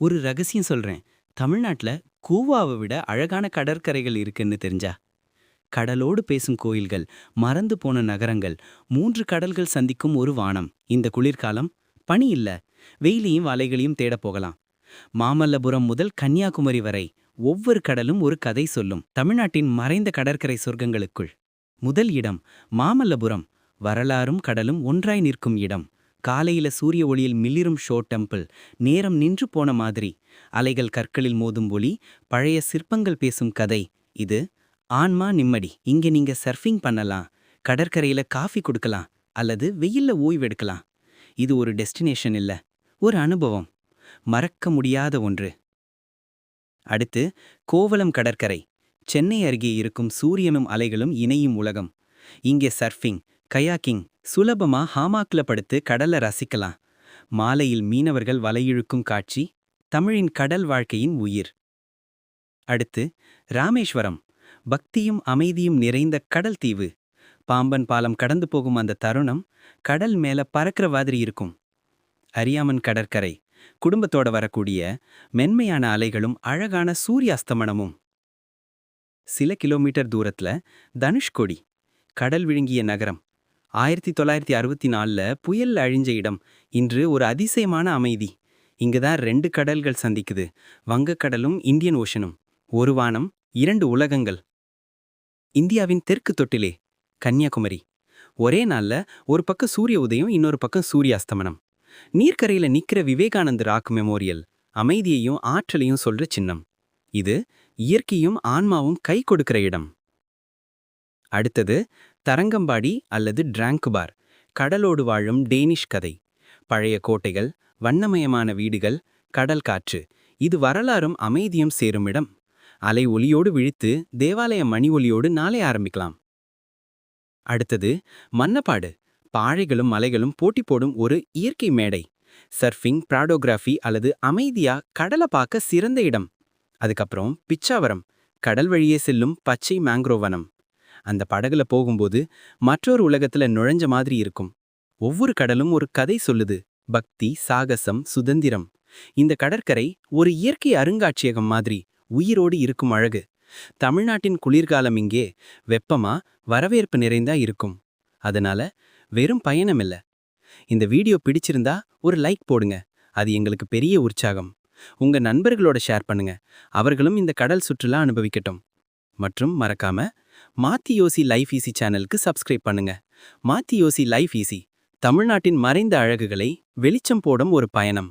ஒரு ரகசியம் சொல்றேன். தமிழ்நாட்டில் கூவாவை விட அழகான கடற்கரைகள் இருக்குன்னு தெரிஞ்சா? கடலோடு பேசும் கோயில்கள் மறந்து போன நகரங்கள் மூன்று கடல்கள் சந்திக்கும் ஒரு வானம். இந்த குளிர்காலம் பனி இல்ல வெயிலையும் வலைகளையும் தேடப் போகலாம். மாமல்லபுரம் முதல் கன்னியாகுமரி வரை ஒவ்வொரு கடலும் ஒரு கதை சொல்லும். தமிழ்நாட்டின் மறைந்த கடற்கரை சொர்க்கங்களுக்குள். முதல் இடம் மாமல்லபுரம். வரலாறும் கடலும் ஒன்றாய் நிற்கும் இடம். காலையில சூரிய ஒளியில் மிளிரும் ஷோ டெம்பிள் நேரம் நின்று போன மாதிரி. அலைகள் கற்களில் மோதும் ஒளி பழைய சிற்பங்கள் பேசும் கதை. இது ஆன்மா நிம்மடி இங்க நீங்க சர்ஃபிங் பண்ணலாம் கடற்கரையில காஃபி கொடுக்கலாம் அல்லது வெயில்ல ஓய்வெடுக்கலாம். இது ஒரு டெஸ்டினேஷன் இல்ல ஒரு அனுபவம். மறக்க முடியாத ஒன்று. அடுத்து கோவலம் கடற்கரை. சென்னை அருகே இருக்கும் சூரியனும் அலைகளும் இணையும் உலகம். இங்கே சர்ஃபிங் கயாக்கிங் சுலபமா ஹாமாக்ல படுத்து கடல்ல ரசிக்கலாம். மாலையில் மீனவர்கள் வலையிழுக்கும் காட்சி தமிழின் கடல் வாழ்க்கையின் உயிர். அடுத்து ராமேஸ்வரம் பக்தியும் அமைதியும் நிறைந்த கடல் தீவு. பாம்பன் பாலம் கடந்து போகும் அந்த தருணம் கடல் மேல பறக்கிற மாதிரி இருக்கும். அரியாமன் கடற்கரை குடும்பத்தோட வரக்கூடிய மென்மையான அலைகளும் அழகான சூரிய அஸ்தமனமும் சில கிலோமீட்டர் தூரத்துல தனுஷ்கொடி கடல் விழுங்கிய நகரம். ஆயிரத்தி தொள்ளாயிரத்தி அறுபத்தி நாலில் புயல் அழிஞ்ச இடம். இன்று ஒரு அதிசயமான அமைதி. இங்கு தான் ரெண்டு கடல்கள் சந்திக்குது. வங்கக்கடலும் இந்தியன் ஓஷனும். ஒரு வானம் இரண்டு உலகங்கள். இந்தியாவின் தெற்கு தொட்டிலே கன்னியாகுமரி. ஒரே நாள்ல ஒரு பக்கம் சூரிய உதயம் இன்னொரு பக்கம் சூரிய அஸ்தமனம். நீர்க்கரையில நிக்கிற விவேகானந்தர் ராக் மெமோரியல் அமைதியையும் ஆற்றலையும் சொல்ற சின்னம். இது இயற்கையும் ஆன்மாவும் கை கொடுக்கிற இடம். அடுத்தது தரங்கம்பாடி அல்லது டிராங்குபார் கடலோடு வாழும் டேனிஷ் கதை பழைய கோட்டைகள் வண்ணமயமான வீடுகள் கடல் காற்று இது வரலாறும் அமைதியும் சேரும் இடம். அலை ஒலியோடு விழித்து தேவாலய மணி ஒலியோடு நாளை ஆரம்பிக்கலாம். அடுத்தது மன்னப்பாடு பாழைகளும் மலைகளும் போட்டி போடும் ஒரு இயற்கை மேடை சர்ஃபிங் பிராடோகிராஃபி அல்லது அமைதியா கடலை பார்க்க சிறந்த இடம். அதுக்கப்புறம் பிச்சாவரம் கடல் வழியே செல்லும் பச்சை மேங்க்ரோவ் வனம் அந்த படகுல போகும்போது மற்றொரு உலகத்துல நுழைஞ்ச மாதிரி இருக்கும். ஒவ்வொரு கடலும் ஒரு கதை சொல்லுது. பக்தி சாகசம் சுதந்திரம். இந்த கடற்கரை ஒரு இயற்கை அருங்காட்சியகம் மாதிரி உயிரோடு இருக்கும் அழகு. தமிழ்நாட்டின் குளிர்காலம் இங்கே வெப்பமா வரவேற்பு நிறைந்தா இருக்கும். அதனால வெறும் பயணம் இல்ல. இந்த வீடியோ பிடிச்சிருந்தா ஒரு லைக் போடுங்க. அது எங்களுக்கு பெரிய உற்சாகம். உங்க நண்பர்களோட ஷேர் பண்ணுங்க. அவர்களும் இந்த கடல் சுற்றுலா அனுபவிக்கட்டும். மற்றும் மறக்காம மாத்தி யோசி லைஃப் ஈஸி சேனலுக்கு சப்ஸ்கிரைப் பண்ணுங்க. மாத்தி யோசி லைஃப் ஈஸி தமிழ்நாட்டின் மறைந்த அழகுகளை வெளிச்சம் போடும் ஒரு பயணம்.